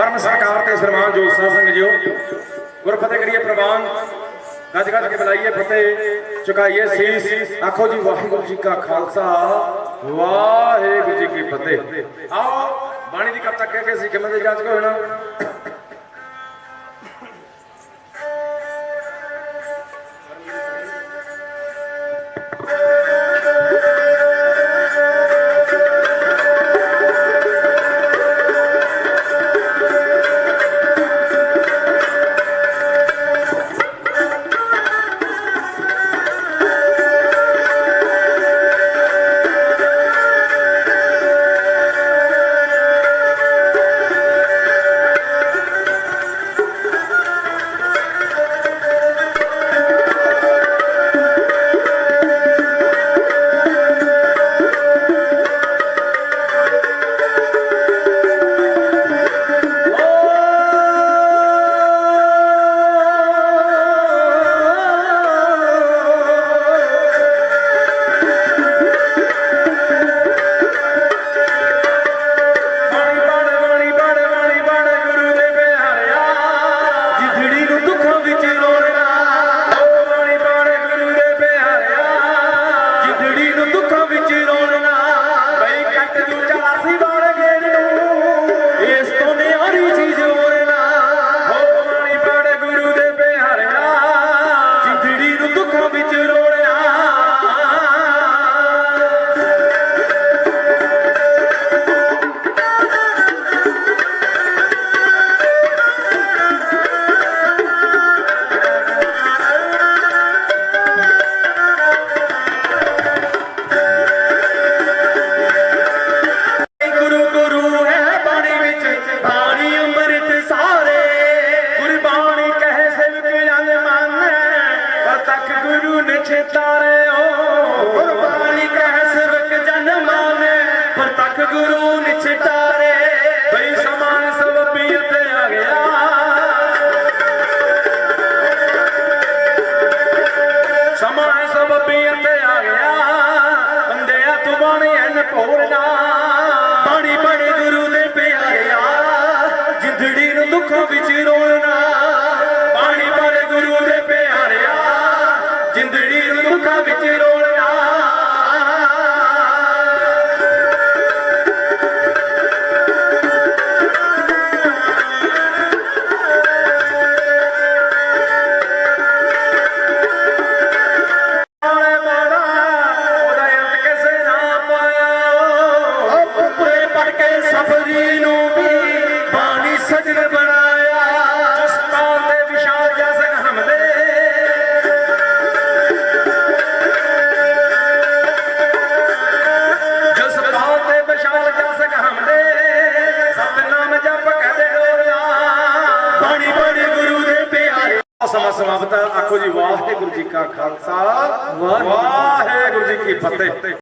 ਪਰਮ ਸਰਕਾਰ ਤੇ ਸਨਮਾਨ ਜੋਤ ਸਿੰਘ ਜੀਓ ਗੁਰਫਤਿਹ ਕਰੀਏ ਪ੍ਰਵਾਨ ਗੱਜ ਗੱਜ ਕੇ ਬੁਲਾਈਏ ਫਤਿਹ, ਚੁਕਾਈਏ ਸੀ ਆਖੋ ਜੀ ਵਾਹਿਗੁਰੂ ਜੀ ਕਾ ਖਾਲਸਾ, ਵਾਹਿਗੁਰੂ ਜੀ ਕੀ ਫਤਿਹ। ਆਓ, ਬਾਣੀ ਦੀ ਕਵਤਾ ਕਹਿ ਕੇ ਸਿੱਖੇ ਮਦੇ ਜਾਂਚ ਕੇ ਹੋਣਾ कभी चिरोड़ना ਸਮਾਂ ਸਮਾਪਤ ਆਖੋ ਜੀ ਵਾਹਿਗੁਰੂ ਜੀ ਕਾ ਖਾਲਸਾ ਵਾਹਿਗੁਰੂ ਜੀ ਕੀ ਫਤਿਹ।